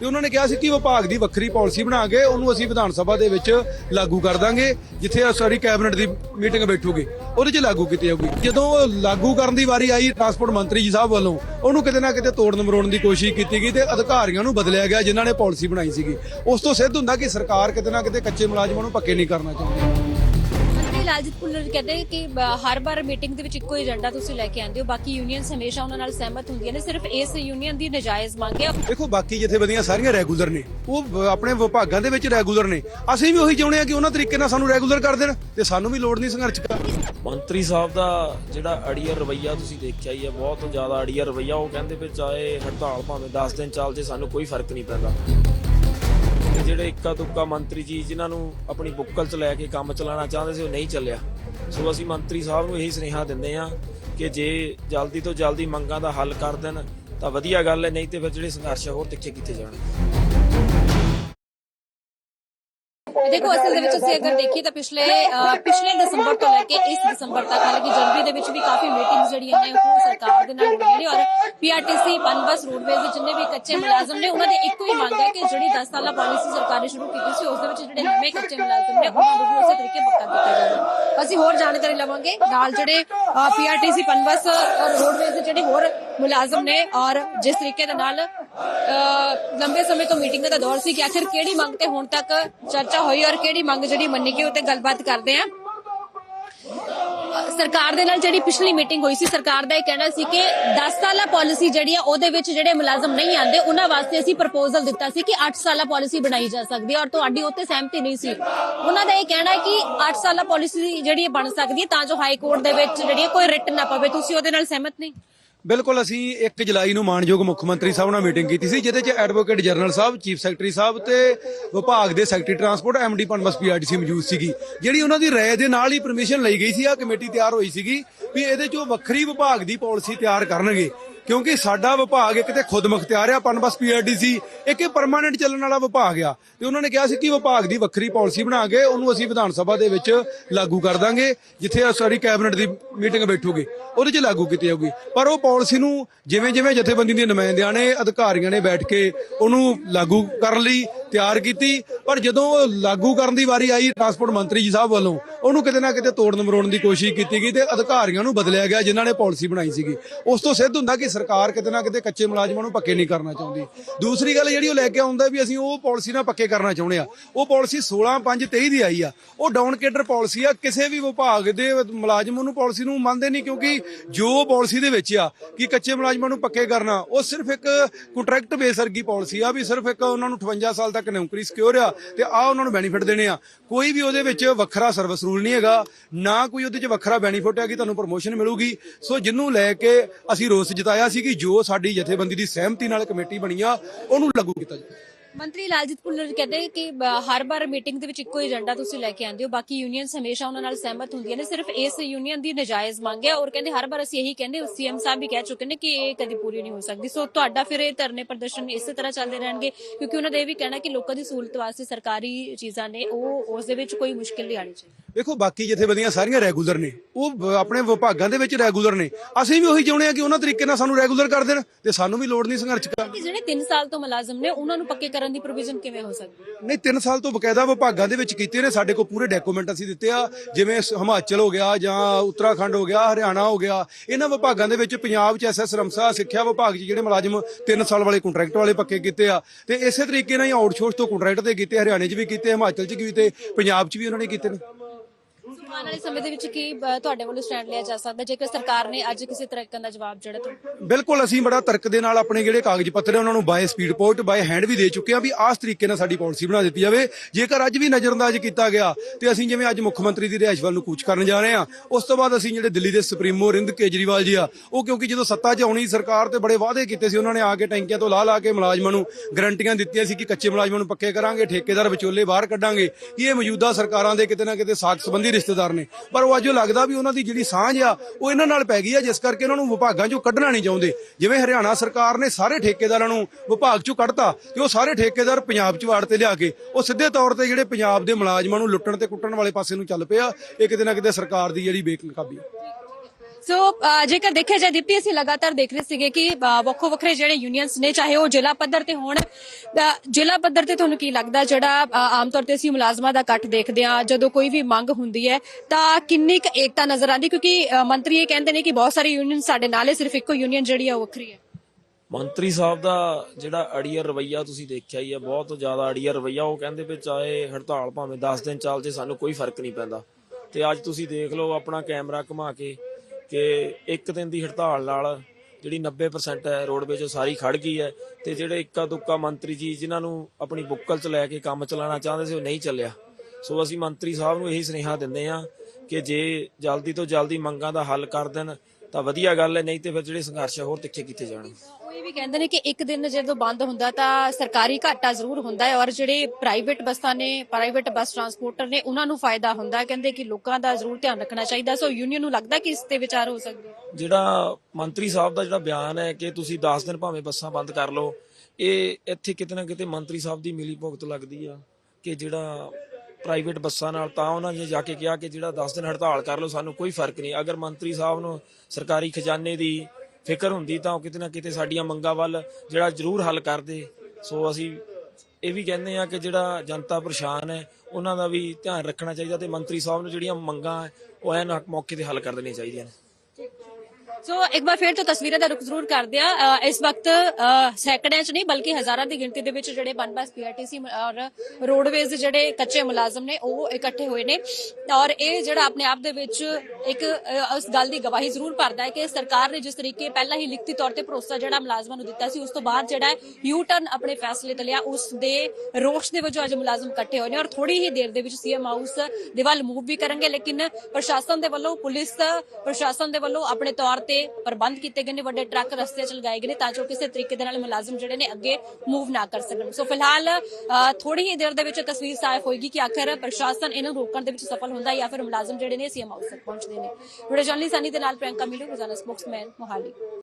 ਤੇ ਉਹਨਾਂ ਨੇ ਕਿਹਾ ਸੀ ਕਿ ਵਿਭਾਗ ਦੀ ਵੱਖਰੀ ਪਾਲਿਸੀ ਬਣਾ ਕੇ ਉਹਨੂੰ ਅਸੀਂ ਵਿਧਾਨ ਸਭਾ ਦੇ ਵਿੱਚ ਲਾਗੂ ਕਰ ਦਾਂਗੇ, ਜਿੱਥੇ ਸਾਰੀ ਕੈਬਨਿਟ ਦੀ ਮੀਟਿੰਗ ਬੈਠੂਗੀ। ਉਹਦੇ 'ਚ ਲਾਗੂ ਕੀਤੀ ਜਾਊਗੀ। ਜਦੋਂ ਉਹ ਲਾਗੂ ਕਰਨ ਦੀ ਵਾਰੀ ਆਈ, ਟਰਾਂਸਪੋਰਟ ਮੰਤਰੀ ਜੀ ਸਾਹਿਬ ਵੱਲੋਂ, ਉਹਨੂੰ ਕਿਤੇ ਨਾ ਕਿਤੇ ਤੋੜਨ ਮਰੋੜਨ ਦੀ ਕੋਸ਼ਿਸ਼ ਕੀਤੀ ਗਈ ਤੇ ਅਧਿਕਾਰੀਆਂ ਨੂੰ ਬਦਲਿਆ ਗਿਆ, ਜਿਨ੍ਹਾਂ ਨੇ ਪਾਲਿਸੀ ਬਣਾਈ ਸੀਗੀ। ਉਸ ਤੋਂ ਸਿੱਧ ਹੁੰਦਾ ਕਿ ਸਰਕਾਰ ਕਿਤੇ ਨਾ ਕਿਤੇ ਕੱਚੇ ਮੁਲਾਜ਼ਮਾਂ ਨੂੰ ਪੱਕੇ ਨਹੀਂ ਕਰਨਾ ਚਾਹੁੰਦੀ। ਲਾਲਜੀਤ ਭੁੱਲਰ ਕਹਿੰਦੇ ਕਿ ਹਰ ਵਾਰ ਮੀਟਿੰਗ ਦੇ ਵਿੱਚ ਇੱਕੋ ਏਜੰਡਾ ਤੁਸੀਂ ਲੈ ਕੇ ਆਉਂਦੇ ਹੋ। ਬਾਕੀ ਯੂਨੀਅਨਸ ਹਮੇਸ਼ਾ ਉਹਨਾਂ ਨਾਲ ਸਹਿਮਤ ਹੁੰਦੀਆਂ ਨੇ। ਸਿਰਫ ਇਸ ਯੂਨੀਅਨ ਦੀ ਨਜਾਇਜ਼ ਮੰਗ ਹੈ। ਦੇਖੋ ਬਾਕੀ ਜਥੇਬੰਦੀਆਂ ਸਾਰੀਆਂ ਰੈਗੂਲਰ ਨੇ। ਉਹ ਆਪਣੇ ਵਿਭਾਗਾਂ ਦੇ ਵਿੱਚ ਰੈਗੂਲਰ ਨੇ। ਅਸੀਂ ਵੀ ਉਹੀ ਚਾਹੁੰਦੇ ਆ ਕਿ ਉਹਨਾਂ ਤਰੀਕੇ ਨਾਲ ਸਾਨੂੰ ਰੈਗੂਲਰ ਕਰ ਦੇਣ ਤੇ ਸਾਨੂੰ ਵੀ ਲੋੜ ਨਹੀਂ ਸੰਘਰਸ਼ ਕਰਨ ਮੰਤਰੀ ਸਾਹਿਬ ਦਾ ਜਿਹੜਾ ਅੜੀਅਰ ਰਵਈਆ ਤੁਸੀਂ ਦੇਖਿਆ ਹੀ ਹੈ ਬਹੁਤ ਜ਼ਿਆਦਾ ਅੜੀਅਰ ਰਵਈਆ। ਉਹ ਕਹਿੰਦੇ ਵੀ ਚਾਹੇ ਹੜਤਾਲ ਭਾਵੇਂ 10 ਦਿਨ ਚੱਲ ਜੇ ਸਾਨੂੰ ਕੋਈ ਫ਼ਰਕ ਨਹੀਂ ਪੈਂਦਾ। ਜਿਹੜੇ ਇੱਕਾ ਦੁੱਕਾ ਮੰਤਰੀ ਜੀ ਜਿਨ੍ਹਾਂ ਨੂੰ ਆਪਣੀ ਬੁੱਕਲ 'ਚ ਲੈ ਕੇ ਕੰਮ ਚਲਾਉਣਾ ਚਾਹੁੰਦੇ ਸੀ, ਉਹ ਨਹੀਂ ਚੱਲਿਆ। ਸੋ ਅਸੀਂ ਮੰਤਰੀ ਸਾਹਿਬ ਨੂੰ ਇਹੀ ਸੁਨੇਹਾ ਦਿੰਦੇ ਆ ਕਿ ਜੇ ਜਲਦੀ ਤੋਂ ਜਲਦੀ ਮੰਗਾਂ ਦਾ ਹੱਲ ਕਰ ਦੇਣ, ਤਾਂ ਵਧੀਆ ਗੱਲ ਹੈ, ਨਹੀਂ ਤੇ ਫਿਰ ਜਿਹੜੇ ਸੰਘਰਸ਼ ਹੋਰ ਤਿੱਖੇ ਕੀਤੇ ਜਾਣ। ਦੇਖੋ, ਅਸਲ ਦੇ ਵਿੱਚ ਅਸੀਂ ਅਗਰ ਦੇਖੀਏ ਤਾਂ ਪਿਛਲੇ ਪਿਛਲੇ ਦਸੰਬਰ ਤੋਂ ਲੈ ਕੇ ਇਸ ਦਸੰਬਰ ਤੱਕ, ਹਾਲਾਂਕਿ ਜਨਵਰੀ ਦੇ ਵਿੱਚ ਵੀ ਕਾਫੀ ਮੀਟਿੰਗਸ ਜਿਹੜੀਆਂ ਨੇ, ਉਹ ਸਰਕਾਰ ਦੇ ਨਾਲ ਹੋਈਆਂ ਨੇ ਔਰ ਪੀਆਰਟੀਸੀ ਪਨਬਸ ਰੋਡਵੇਜ਼ ਦੇ ਜਿੰਨੇ ਵੀ ਕੱਚੇ ਮੁਲਾਜ਼ਮ ਨੇ, ਉਹਨਾਂ ਦੀ ਇੱਕੋ ਹੀ ਮੰਗ ਹੈ ਕਿ ਜਿਹੜੀ 10 ਸਾਲਾ ਪਾਲਿਸੀ ਸਰਕਾਰ ਨੇ ਸ਼ੁਰੂ ਕੀਤੀ ਸੀ, ਉਸ ਦੇ ਵਿੱਚ ਜਿਹੜੇ ਨਵੇਂ ਕੱਚੇ ਮੁਲਾਜ਼ਮ ਨੇ, ਉਹਨਾਂ ਨੂੰ ਵੀ ਉਸੇ ਤਰੀਕੇ ਪੱਕਾ ਕੀਤਾ ਜਾਵੇ। ਅਸੀਂ ਹੋਰ ਜਾਣਕਾਰੀ ਲਵਾਂਗੇ, ਨਾਲ ਜਿਹੜੇ ਪੀਆਰਟੀਸੀ ਪਨਬਸ ਔਰ ਰੋਡਵੇਜ਼ ਦੇ ਜਿਹੜੇ ਹੋਰ ਮੁਲਾਜ਼ਮ ਨੇ ਔਰ ਜਿਸ ਤਰੀਕੇ ਦੇ ਨਾਲ ਲੰਬੇ ਸਮੇਂ ਤੋਂ ਮੀਟਿੰਗ ਦਾ ਦੌਰ ਸੀ ਕਿ ਆਖਿਰ ਕਿਹੜੀ ਮੰਗ ਤੇ ਹੁਣ ਤੱਕ ਚਰਚਾ ਹੋਈ ਔਰ ਕਿਹੜੀ ਮੰਗ ਜਿਹੜੀ ਮੰਨੀ ਗਈ ਉਹ ਤੇ ਗੱਲਬਾਤ ਕਰਦੇ ਆਂ ਸਰਕਾਰ ਦੇ ਨਾਲ ਜਿਹੜੀ ਪਿਛਲੀ ਮੀਟਿੰਗ ਹੋਈ ਸੀ, ਸਰਕਾਰ ਦਾ ਇਹ ਕਹਿਣਾ ਸੀ ਕਿ 10 ਸਾਲਾ ਪਾਲਿਸੀ ਜਿਹੜੀ ਆ, ਉਹਦੇ ਵਿੱਚ ਜਿਹੜੇ ਮੁਲਾਜ਼ਮ ਨਹੀਂ ਆਂਦੇ ਉਹਨਾਂ ਵਾਸਤੇ ਅਸੀਂ ਪ੍ਰਪੋਜ਼ਲ ਦਿੱਤਾ ਸੀ ਕਿ 8 ਸਾਲਾ ਪਾਲਿਸੀ ਬਣਾਈ ਜਾ ਸਕਦੀ ਹੈ ਔਰ ਤੁਹਾਡੀ ਉੱਤੇ ਸਹਿਮਤੀ ਨਹੀਂ ਸੀ। ਉਹਨਾਂ ਦਾ ਇਹ ਕਹਿਣਾ ਹੈ ਕਿ 8 ਸਾਲਾ ਪਾਲਿਸੀ ਜਿਹੜੀ ਬਣ ਸਕਦੀ ਹੈ, ਤਾਂ ਜੋ ਹਾਈ ਕੋਰਟ ਦੇ ਵਿੱਚ ਜਿਹੜੀ ਕੋਈ ਰਿਟ ਨਾ ਪਵੇ। ਤੁਸੀਂ ਉਹਦੇ ਨਾਲ ਸਹਿਮਤ ਨਹੀਂ? ਬਿਲਕੁਲ ਅਸੀਂ 1 ਜੁਲਾਈ ਨੂੰ ਮਾਨਯੋਗ ਮੁੱਖ ਮੰਤਰੀ ਸਾਹਿਬ ਨਾਲ ਮੀਟਿੰਗ ਕੀਤੀ ਸੀ, ਜਿਹਦੇ 'ਚ advocate general sahib, chief secretary sahib ਤੇ ਵਿਭਾਗ ਦੇ secretary transport MD PUNBUS PRTC ਮੌਜੂਦ ਸੀਗੀ। ਜਿਹੜੀ ਉਹਨਾਂ ਦੀ ਰਾਏ ਦੇ ਨਾਲ ਹੀ ਪਰਮਿਸ਼ਨ ਲਈ ਗਈ ਸੀ ਆ ਕਮੇਟੀ ਤਿਆਰ ਹੋਈ ਸੀਗੀ ਵੀ ਇਹਦੇ 'ਚੋਂ ਵੱਖਰੀ ਵਿਭਾਗ ਦੀ ਪਾਲਿਸੀ ਤਿਆਰ ਕਰਨਗੇ। ਕਿਉਂਕਿ ਸਾਡਾ ਵਿਭਾਗ ਇੱਕ ਤੇ ਖੁਦ ਮੁਖਤਿਆਰ ਆ ਪਨਬਸ ਪੀਆਰਟੀਸੀ ਇੱਕ ਇਹ ਪਰਮਾਨੈਂਟ ਚੱਲਣ ਵਾਲਾ ਵਿਭਾਗ ਆ। ਤੇ ਉਹਨਾਂ ਨੇ ਕਿਹਾ ਸੀ ਕਿ ਵਿਭਾਗ ਦੀ ਵੱਖਰੀ ਪਾਲਿਸੀ ਬਣਾ ਕੇ ਉਹਨੂੰ ਅਸੀਂ ਵਿਧਾਨ ਸਭਾ ਦੇ ਵਿੱਚ ਲਾਗੂ ਕਰ ਦਾਂਗੇ, ਜਿੱਥੇ ਸਾਰੀ ਕੈਬਨਿਟ ਦੀ ਮੀਟਿੰਗ ਬੈਠੂਗੀ। ਉਹਦੇ 'ਚ ਲਾਗੂ ਕੀਤੀ ਜਾਊਗੀ। ਪਰ ਉਹ ਪਾਲਿਸੀ ਨੂੰ ਜਿਵੇਂ ਜਿਵੇਂ ਜਥੇਬੰਦੀ ਦੇ ਨੁਮਾਇੰਦਿਆਂ ਨੇ, ਅਧਿਕਾਰੀਆਂ ਨੇ ਬੈਠ ਕੇ ਉਹਨੂੰ ਲਾਗੂ ਕਰਨ ਲਈ ਤਿਆਰ ਕੀਤੀ ਪਰ ਜਦੋਂ ਲਾਗੂ ਕਰਨ ਦੀ ਵਾਰੀ ਆਈ ਟਰਾਂਸਪੋਰਟ ਮੰਤਰੀ ਜੀ ਸਾਹਿਬ ਵੱਲੋਂ, ਉਹਨੂੰ ਕਿਤੇ ਨਾ ਕਿਤੇ ਤੋੜਨ ਮਰੋੜਨ ਦੀ ਕੋਸ਼ਿਸ਼ ਕੀਤੀ ਗਈ ਤੇ ਅਧਿਕਾਰੀਆਂ ਨੂੰ ਬਦਲਿਆ ਗਿਆ ਜਿਨ੍ਹਾਂ ਨੇ ਪਾਲਿਸੀ ਬਣਾਈ ਸੀਗੀ। ਉਸ ਤੋਂ ਸਿੱਧ ਹੁੰਦਾ ਕਿ ਸਰਕਾਰ ਕਿਤੇ ਨਾ ਕਿਤੇ ਕੱਚੇ ਮੁਲਾਜ਼ਮਾਂ ਨੂੰ ਪੱਕੇ ਨਹੀਂ ਕਰਨਾ ਚਾਹੁੰਦੀ। ਦੂਸਰੀ ਗੱਲ ਜਿਹੜੀ ਉਹ ਲੈ ਕੇ ਆਉਂਦਾ ਵੀ ਅਸੀਂ ਉਹ ਪਾਲਿਸੀ ਨਾਲ ਪੱਕੇ ਕਰਨਾ ਚਾਹੁੰਦੇ ਆ। ਉਹ ਪਾਲਿਸੀ 16/5/23 ਦੀ ਆਈ ਆ। ਉਹ ਡਾਊਨ ਕੇਡਰ ਪਾਲਿਸੀ ਆ। ਕਿਸੇ ਵੀ ਵਿਭਾਗ ਦੇ ਮੁਲਾਜ਼ਮ ਨੂੰ ਪਾਲਿਸੀ ਨੂੰ ਮੰਨਦੇ ਨਹੀਂ ਕਿਉਂਕਿ ਜੋ ਪਾਲਿਸੀ ਦੇ ਵਿੱਚ ਆ ਕਿ ਕੱਚੇ ਮੁਲਾਜ਼ਮਾਂ ਨੂੰ ਪੱਕੇ ਕਰਨਾ, ਉਹ ਸਿਰਫ ਇੱਕ ਕੰਟਰੈਕਟ ਬੇਸ ਵਰਗੀ ਪਾਲਿਸੀ ਆ ਵੀ ਸਿਰਫ ਇੱਕ ਉਹਨਾਂ ਨੂੰ 58 ਸਾਲ ਤੱਕ ਨੌਕਰੀ ਸਿਕਿਉਰ ਆ। ਤੇ ਆ ਉਹਨਾਂ ਨੂੰ ਬੈਨੀਫਿਟ ਦੇਣੇ ਆ। ਕੋਈ ਵੀ ਉਹਦੇ ਵਿੱਚ ਵੱਖਰਾ ਸਰਵਿਸ ਰੂਲ ਨਹੀਂ ਹੈਗਾ, ਨਾ ਕੋਈ ਉਹਦੇ 'ਚ ਵੱਖਰਾ ਬੈਨੀਫਿਟ ਹੈ ਕਿ ਤੁਹਾਨੂੰ ਪ੍ਰਮੋਸ਼ਨ ਮਿਲੂਗੀ। ਸੋ ਜਿੰਨੂੰ ਲੈ ਕੇ ਅਸੀਂ ਰੋਸ ਜਤਾਇਆ ਸੀ ਕਿ ਜੋ ਸਾਡੀ ਜਥੇਬੰਦੀ ਦੀ ਸਹਿਮਤੀ ਨਾਲ ਕਮੇਟੀ ਬਣੀ ਆ, ਉਹਨੂੰ ਲਾਗੂ ਕੀਤਾ ਜਾਵੇ। ਮੰਤਰੀ ਲਾਲਜੀਤ ਭੁੱਲਰ ਕਹਿੰਦੇ ਕਿ ਹਰ ਵਾਰ ਮੀਟਿੰਗ ਦੇ ਵਿੱਚ ਇੱਕੋ ਏਜੰਡਾ ਤੁਸੀਂ ਲੈ ਕੇ ਆਉਂਦੇ ਹੋ ਬਾਕੀ ਯੂਨੀਅਨਸ ਹਮੇਸ਼ਾ ਉਹਨਾਂ ਨਾਲ ਸਹਿਮਤ ਹੁੰਦੀਆਂ ਨੇ ਸਿਰਫ ਇਸ ਯੂਨੀਅਨ ਦੀ ਨਜਾਇਜ਼ ਮੰਗ ਹੈ ਔਰ ਕਹਿੰਦੇ ਹਰ ਵਾਰ ਅਸੀਂ ਇਹੀ ਕਹਿੰਦੇ ਸੀਐਮ ਸਾਹਿਬ ਵੀ ਕਹਿ ਚੁੱਕੇ ਨੇ ਕਿ ਇਹ ਕਦੀ ਪੂਰੀ ਨਹੀਂ ਹੋ ਸਕਦੀ। ਸੋ ਤੁਹਾਡਾ ਫਿਰ ਇਹ ਧਰਨੇ ਪ੍ਰਦਰਸ਼ਨ ਇਸੇ ਤਰ੍ਹਾਂ ਚੱਲਦੇ ਰਹਿਣਗੇ ਕਿਉਂਕਿ ਉਹਨਾਂ ਦਾ ਇਹ ਵੀ ਕਹਿਣਾ ਕਿ ਲੋਕਾਂ ਦੀ ਸਹੂਲਤ ਵਾਸਤੇ ਸਰਕਾਰੀ ਚੀਜ਼ਾਂ ਨੇ ਉਹ ਉਸ ਦੇ ਵਿੱਚ ਕੋਈ ਮੁਸ਼ਕਿਲ ਨਹੀਂ ਆਣੀ ਚਾਹੀਦੀ। ਦੇਖੋ ਬਾਕੀ ਜਥੇਬੰਦੀਆਂ ਸਾਰੀਆਂ ਰੈਗੂਲਰ ਨੇ ਉਹ ਆਪਣੇ ਵਿਭਾਗਾਂ ਦੇ ਵਿੱਚ ਰੈਗੂਲਰ ਨੇ। ਅਸੀਂ ਵੀ ਉਹੀ ਚਾਹੁੰਦੇ ਆ ਕਿ ਉਹਨਾਂ ਤਰੀਕੇ ਨਾਲ ਸਾਨੂੰ ਰੈਗੂਲਰ ਕਰ ਦੇਣ ਤੇ ਸਾਨੂੰ ਵੀ ਲੋੜ ਨਹੀਂ ਸੰਘਰਸ਼ ਕਰਨ ਦੀ। ਜਿਹੜੇ 3 ਸਾਲ ਤੋਂ ਮੁਲਾਜ਼ਮ ਨੇ ਉਹਨਾਂ ਨੂੰ ਪੱਕੇ ਕਰਨ ਦੀ ਪ੍ਰੋਵੀਜ਼ਨ ਕਿਵੇਂ ਹੋ ਸਕਦੀ ਨਹੀਂ 3 ਸਾਲ ਤੋਂ ਬਕਾਇਦਾ ਵਿਭਾਗਾਂ ਦੇ ਵਿੱਚ ਕੀਤੇ ਨੇ, ਸਾਡੇ ਕੋਲ ਪੂਰੇ ਡਾਕੂਮੈਂਟ ਅਸੀਂ ਦਿੱਤੇ ਆ, ਜਿਵੇਂ ਹਿਮਾਚਲ ਹੋ ਗਿਆ ਜਾਂ ਉੱਤਰਾਖੰਡ ਹੋ ਗਿਆ, ਹਰਿਆਣਾ ਹੋ ਗਿਆ, ਇਹਨਾਂ ਵਿਭਾਗਾਂ ਦੇ ਵਿੱਚ ਪੰਜਾਬ ਚ ਐਸਐਸ ਰਮਸਾ ਸਿੱਖਿਆ ਵਿਭਾਗ 'ਚ ਜਿਹੜੇ ਮੁਲਾਜ਼ਮ 3 ਸਾਲ ਵਾਲੇ ਕੰਟਰੈਕਟ ਵਾਲੇ ਪੱਕੇ ਕੀਤੇ ਆ, ਤੇ ਇਸੇ ਤਰੀਕੇ ਨਾਲ ਹੀ ਆਊਟਸੋਰਸ ਤੋਂ ਕੰਟਰੈਕਟ ਤੇ ਕੀਤੇ, ਹਰਿਆਣੇ 'ਚ ਵੀ ਕੀਤੇ, ਹਿਮਾਚਲ 'ਚ ਵੀ ਕੀਤੇ ਪੰਜਾਬ 'ਚ ਵੀ ਉਹਨਾਂ ਨੇ ਕੀਤੇ ਨੇ। ਆਉਣ ਵਾਲੇ ਸਮੇਂ ਦੇ ਵਿੱਚ ਕੀ ਅ, ਤੁਹਾਡੇ ਵੱਲੋਂ ਸਟੈਂਡ ਲਿਆ ਜਾ ਸਕਦਾ ਜੇਕਰ ਸਰਕਾਰ ਨੇ ਅੱਜ ਕਿਸੇ ਤਰ੍ਹਾਂ ਦਾ ਜਵਾਬ ਜਿਹੜਾ ਤੁਹਾਨੂੰ ਬਿਲਕੁਲ ਅਸੀਂ ਬੜਾ ਤਰਕ ਦੇ ਨਾਲ ਆਪਣੇ ਜਿਹੜੇ ਕਾਗਜ਼ ਪੱਤਰ ਹੈ ਉਹਨਾਂ ਨੂੰ by speed post by hand ਵੀ ਦੇ ਚੁੱਕੇ ਆ ਵੀ ਆਸ ਤਰੀਕੇ ਨਾਲ ਸਾਡੀ ਪਾਲਿਸੀ ਬਣਾ ਦਿੱਤੀ ਜਾਵੇ। ਜੇਕਰ ਅੱਜ ਵੀ ਨਜ਼ਰਅੰਦਾਜ਼ ਕੀਤਾ ਗਿਆ ਤੇ ਅਸੀਂ ਜਿਵੇਂ ਅੱਜ ਮੁੱਖ ਮੰਤਰੀ ਦੀ ਰਿਹਾਇਸ਼ ਵੱਲ ਨੂੰ ਕੂਚ ਕਰਨ ਜਾ ਰਹੇ ਆ ਉਸ ਤੋਂ ਬਾਅਦ ਅਸੀਂ ਜਿਹੜੇ ਦਿੱਲੀ ਦੇ ਸੁਪਰੀਮੋ ਰਿੰਦ ਕੇਜਰੀਵਾਲ ਜੀ ਆ ਉਹ ਕਿਉਂਕਿ ਜਦੋਂ ਸੱਤਾ 'ਚ ਆਉਣੀ ਸਰਕਾਰ ਤੇ ਬੜੇ ਵਾਅਦੇ ਕੀਤੇ ਸੀ ਉਹਨਾਂ ਨੇ ਆ ਕੇ ਟੈਂਕੀਆਂ ਤੋਂ ਲਾ ਲਾ ਕੇ ਮੁਲਾਜ਼ਮਾਂ ਨੂੰ ਗਰੰਟੀਆਂ ਦਿੱਤੀਆਂ ਸੀ ਕਿ ਕੱਚੇ ਮੁਲਾਜ਼ਮਾਂ ਨੂੰ ਪੱਕੇ ਕਰਾਂਗੇ ਠੇਕੇਦਾਰ ਵਿਚੋਲੇ ਬਾਹਰ ਕੱਢਾਂਗੇ। ਕਿ ਇਹ ਮੌਜੂਦਾ ਸਰਕਾਰਾਂ ਦੇ ਕਿਤੇ ਨਾ ਕਿਤੇ ਸਾਥ ਸੰਬੰਧੀ ਰਿਸ਼ਤੇਦਾਰ ਨੇ। ਪਰ ਉਹ ਅੱਜ ਲੱਗਦਾ ਵੀ ਉਹਨਾਂ ਦੀ ਜਿਹੜੀ ਸਾਂਝ ਆ, ਉਹ ਇਹਨਾਂ ਨਾਲ ਪੈ ਗਈ ਆ, ਜਿਸ ਕਰਕੇ ਉਹਨਾਂ ਨੂੰ ਵਿਭਾਗਾਂ 'ਚੋਂ ਕੱਢਣਾ ਨਹੀਂ ਚਾਹੁੰਦੇ। ਜਿਵੇਂ ਹਰਿਆਣਾ ਸਰਕਾਰ ਨੇ ਸਾਰੇ ਠੇਕੇਦਾਰਾਂ ਨੂੰ ਵਿਭਾਗ 'ਚੋਂ ਕੱਢਤਾ ਤੇ ਉਹ ਸਾਰੇ ਠੇਕੇਦਾਰ ਪੰਜਾਬ 'ਚ ਵਾੜ ਤੇ ਲਿਆ ਕੇ, ਉਹ ਸਿੱਧੇ ਤੌਰ ਤੇ ਜਿਹੜੇ ਪੰਜਾਬ ਦੇ ਮੁਲਾਜ਼ਮਾਂ ਨੂੰ ਲੁੱਟਣ ਤੇ ਕੁੱਟਣ ਵਾਲੇ ਪਾਸੇ ਨੂੰ ਚੱਲ ਪਿਆ ਇਹ ਕਿਤੇ ਨਾ ਕਿਤੇ ਸਰਕਾਰ ਦੀ ਜਿਹੜੀ ਬੇਕਨਕਾਬੀ ਸੋ uh, ਜੇਕਰ ਦੇਖਿਆ ਜਾਏ, ਦੀਪੀ, ਅਸੀਂ ਲਗਾਤਾਰ ਦੇਖ ਰਹੇ ਸੀਗੇ ਕਿ ਵੱਖੋ ਵੱਖਰੇ ਜਿਹੜੇ ਯੂਨੀਅਨਸ ਨੇ, ਚਾਹੇ ਉਹ ਜ਼ਿਲ੍ਹਾ ਪੱਧਰ ਤੇ ਹੋਣ ਜ਼ਿਲ੍ਹਾ ਪੱਧਰ ਤੇ ਤੁਹਾਨੂੰ ਕੀ ਲੱਗਦਾ ਜਿਹੜਾ ਆਮ ਤੌਰ ਤੇ ਅਸੀਂ ਮੁਲਾਜ਼ਮਾਂ ਦਾ ਇਕੱਠ ਦੇਖਦੇ ਆ ਜਦੋਂ ਕੋਈ ਵੀ ਮੰਗ ਹੁੰਦੀ ਹੈ, ਤਾਂ ਕਿੰਨੀ ਕੁ ਏਕਤਾ ਨਜ਼ਰ ਆਉਂਦੀ? ਕਿਉਂਕਿ ਮੰਤਰੀ ਇਹ ਕਹਿੰਦੇ ਨੇ ਕਿ ਬਹੁਤ ਸਾਰੀ ਯੂਨੀਅਨ ਸਾਡੇ ਨਾਲ ਹੈ, ਸਿਰਫ ਇੱਕੋ ਯੂਨੀਅਨ ਜਿਹੜੀ ਆ ਵੱਖਰੀ ਹੈ। ਮੰਤਰੀ ਸਾਹਿਬ ਦਾ ਜਿਹੜਾ ਅੜੀਅਰ ਰਵਈਆ ਤੁਸੀਂ ਦੇਖਿਆ ਹੀ ਹੈ, ਬਹੁਤ ਜ਼ਿਆਦਾ ਅੜੀਅਰ ਰਵਈਆ। ਉਹ ਕਹਿੰਦੇ ਵੀ ਚਾਹੇ ਹੜਤਾਲ ਭਾਵੇਂ 10 ਦਿਨ ਚੱਲ ਜੇ, ਸਾਨੂੰ ਕੋਈ ਫ਼ਰਕ ਨਹੀਂ ਪੈਂਦਾ। ਤੇ ਅੱਜ ਤੁਸੀਂ ਦੇਖ ਲਓ ਆਪਣਾ ਕੈਮਰਾ ਘੁਮਾ ਕੇ ਕਿ ਇੱਕ ਦਿਨ ਦੀ ਹੜਤਾਲ ਨਾਲ ਜਿਹੜੀ 90% ਹੈ ਰੋਡਵੇਜ ਉਹ ਸਾਰੀ ਖੜ ਗਈ ਹੈ ਤੇ ਜਿਹੜੇ ਇੱਕਾ ਦੁੱਕਾ ਮੰਤਰੀ ਜੀ ਜਿਨ੍ਹਾਂ ਨੂੰ ਆਪਣੀ ਬੁੱਕਲ ਚ ਲੈ ਕੇ ਕੰਮ ਚਲਾਉਣਾ ਚਾਹੁੰਦੇ ਸੀ ਉਹ ਨਹੀਂ ਚੱਲਿਆ। ਸੋ ਅਸੀਂ ਮੰਤਰੀ ਸਾਹਿਬ ਨੂੰ ਇਹੀ ਸੁਨੇਹਾ ਦਿੰਦੇ ਆ ਕਿ ਜੇ ਜਲਦੀ ਤੋਂ ਜਲਦੀ ਮੰਗਾਂ ਦਾ ਹੱਲ ਕਰ ਦੇਣ ਤਾਂ ਵਧੀਆ ਗੱਲ ਹੈ ਨਹੀਂ ਤੇ ਫਿਰ ਜਿਹੜੇ ਸੰਘਰਸ਼ ਆ ਹੋਰ ਤਿੱਖੇ ਕੀਤੇ ਜਾਣ। ਇਹ ਵੀ ਕਹਿੰਦੇ ਨੇ ਕਿ ਇੱਕ ਦਿਨ ਜਦੋਂ ਬੰਦ ਹੁੰਦਾ ਤਾਂ ਸਰਕਾਰੀ ਘਾਟਾ ਜ਼ਰੂਰ ਹੁੰਦਾ ਹੈ ਔਰ ਜਿਹੜੇ ਪ੍ਰਾਈਵੇਟ ਬੱਸਾਂ ਨੇ ਪ੍ਰਾਈਵੇਟ ਬੱਸ ਟਰਾਂਸਪੋਰਟਰ ਨੇ ਉਹਨਾਂ ਨੂੰ ਫਾਇਦਾ ਹੁੰਦਾ ਕਹਿੰਦੇ ਕਿ ਲੋਕਾਂ ਦਾ ਜ਼ਰੂਰ ਧਿਆਨ ਰੱਖਣਾ ਚਾਹੀਦਾ। ਸੋ ਯੂਨੀਅਨ ਨੂੰ ਲੱਗਦਾ ਕਿ ਇਸ ਤੇ ਵਿਚਾਰ ਹੋ ਸਕਦਾ ਜਿਹੜਾ ਮੰਤਰੀ ਸਾਹਿਬ ਦਾ ਜਿਹੜਾ ਬਿਆਨ ਹੈ ਕਿ ਤੁਸੀਂ 10 ਦਿਨ ਭਾਵੇਂ ਬੱਸਾਂ ਬੰਦ ਕਰ ਲਓ ਇਹ ਇੱਥੇ ਕਿਤੇ ਨਾ ਕਿਤੇ ਮੰਤਰੀ ਸਾਹਿਬ ਦੀ ਮਿਲੀ ਭੁਗਤ ਲੱਗਦੀ ਆ ਕਿ ਜਿਹੜਾ ਪ੍ਰਾਈਵੇਟ ਬੱਸਾਂ ਨਾਲ, ਤਾਂ ਉਹਨਾਂ ਨੇ ਜਾ ਕੇ ਕਿਹਾ ਕਿ ਜਿਹੜਾ 10 ਦਿਨ ਹੜਤਾਲ ਕਰ ਲਓ, ਸਾਨੂੰ ਕੋਈ ਫ਼ਰਕ ਨਹੀਂ। ਅਗਰ ਮੰਤਰੀ ਸਾਹਿਬ ਨੂੰ ਸਰਕਾਰੀ ਖਜ਼ਾਨੇ ਦੀ ਫਿਕਰ ਹੁੰਦੀ, ਤਾਂ ਉਹ ਕਿਤੇ ਨਾ ਕਿਤੇ ਸਾਡੀਆਂ ਮੰਗਾਂ ਵੱਲ ਜਿਹੜਾ ਜ਼ਰੂਰ ਹੱਲ ਕਰਦੇ ਸੋ ਅਸੀਂ ਇਹ ਵੀ ਕਹਿੰਦੇ ਆ ਕਿ ਜਿਹੜਾ ਜਨਤਾ ਪਰੇਸ਼ਾਨ ਹੈ, ਉਹਨਾਂ ਦਾ ਵੀ ਧਿਆਨ ਰੱਖਣਾ ਚਾਹੀਦਾ ਤੇ ਮੰਤਰੀ ਸਾਹਿਬ ਨੂੰ ਜਿਹੜੀਆਂ ਮੰਗਾਂ ਉਹ ਐਨ ਮੌਕੇ ਤੇ ਹੱਲ ਕਰ ਦੇਣੀਆਂ ਚਾਹੀਦੀਆਂ ਨੇ। ਸੋ ਇੱਕ ਵਾਰ ਫਿਰ ਤੋਂ ਤਸਵੀਰਾਂ ਦਾ ਰੁਖ ਜ਼ਰੂਰ ਕਰਦੇ ਆ ਇਸ ਵਕਤ ਸੈਂਕੜਿਆਂ ਚ ਨਹੀਂ, ਬਲਕਿ ਹਜ਼ਾਰਾਂ ਦੀ ਗਿਣਤੀ ਦੇ ਵਿੱਚ ਜਿਹੜੇ ਬਨਬਸ ਪੀਆਰਟੀਸੀ ਔਰ ਰੋਡਵੇਜ਼ ਦੇ ਜਿਹੜੇ ਕੱਚੇ ਮੁਲਾਜ਼ਮ ਨੇ, ਉਹ ਇਕੱਠੇ ਹੋਏ ਨੇ। ਔਰ ਇਹ ਜਿਹੜਾ ਆਪਣੇ ਆਪ ਦੇ ਵਿੱਚ ਇੱਕ ਉਸ ਗੱਲ ਦੀ ਗਵਾਹੀ ਜ਼ਰੂਰ ਭਰਦਾ ਹੈ ਕਿ ਸਰਕਾਰ ਨੇ ਜਿਸ ਤਰੀਕੇ ਪਹਿਲਾਂ ਹੀ ਲਿਖਤੀ ਤੌਰ ਤੇ ਭਰੋਸਾ ਜਿਹੜਾ ਮੁਲਾਜ਼ਮਾਂ ਨੂੰ ਦਿੱਤਾ ਸੀ, ਉਸ ਤੋਂ ਬਾਅਦ ਜਿਹੜਾ ਯੂ ਟਰਨ ਆਪਣੇ ਫੈਸਲੇ ਤੇ ਲਿਆ, ਉਸ ਦੇ ਰੋਸ਼ ਦੇ ਵਜੋਂ ਅੱਜ ਮੁਲਾਜ਼ਮ ਇਕੱਠੇ ਹੋਏ ਨੇ। ਔਰ ਥੋੜੀ ਹੀ ਦੇਰ ਦੇ ਵਿੱਚ ਸੀਐਮ ਹਾਊਸ ਦੇ ਵੱਲ ਮੂਵ ਵੀ ਕਰਨਗੇ, ਲੇਕਿਨ ਪ੍ਰਸ਼ਾਸਨ ਦੇ ਵੱਲੋਂ, ਪੁਲਿਸ ਪ੍ਰਸ਼ਾਸਨ ਦੇ ਵੱਲੋਂ ਆਪਣੇ ਤੌਰ ਤੇ ਪ੍ਰਬੰਧ ਕੀਤੇ ਗਏ ਨੇ, ਵੱਡੇ ਟਰੱਕ ਰਸਤੇ 'ਚ ਲਗਾਏ ਗਏ ਨੇ ਤਾਂ ਜੋ ਕਿਸੇ ਤਰੀਕੇ ਦੇ ਨਾਲ ਮੁਲਾਜ਼ਮ ਜਿਹੜੇ ਨੇ ਅੱਗੇ ਮੂਵ ਨਾ ਕਰ ਸਕਣ। ਸੋ ਫਿਲਹਾਲ ਥੋੜੀ ਹੀ ਦੇਰ ਦੇ ਵਿੱਚ ਤਸਵੀਰ ਸਾਫ਼ ਹੋਏਗੀ ਕਿ ਆਖਰ ਪ੍ਰਸ਼ਾਸਨ ਇਹਨਾਂ ਨੂੰ ਰੋਕਣ ਦੇ ਵਿੱਚ ਸਫਲ ਹੁੰਦਾ ਜਾਂ ਫਿਰ ਮੁਲਾਜ਼ਮ ਜਿਹੜੇ ਨੇ ਸੀਐਮ ਹਾਊਸ ਤੱਕ ਪਹੁੰਚਦੇ ਨੇ। ਵੀਡੀਓ ਜਰਨਲਿਸਟ ਸਨੀ ਦੇ ਨਾਲ ਪ੍ਰਿਯੰਕਾ ਮਿਲੂ, ਰੋਜ਼ਾਨਾ ਸਪੋਕਸਮੈਨ ਮੋਹਾਲੀ।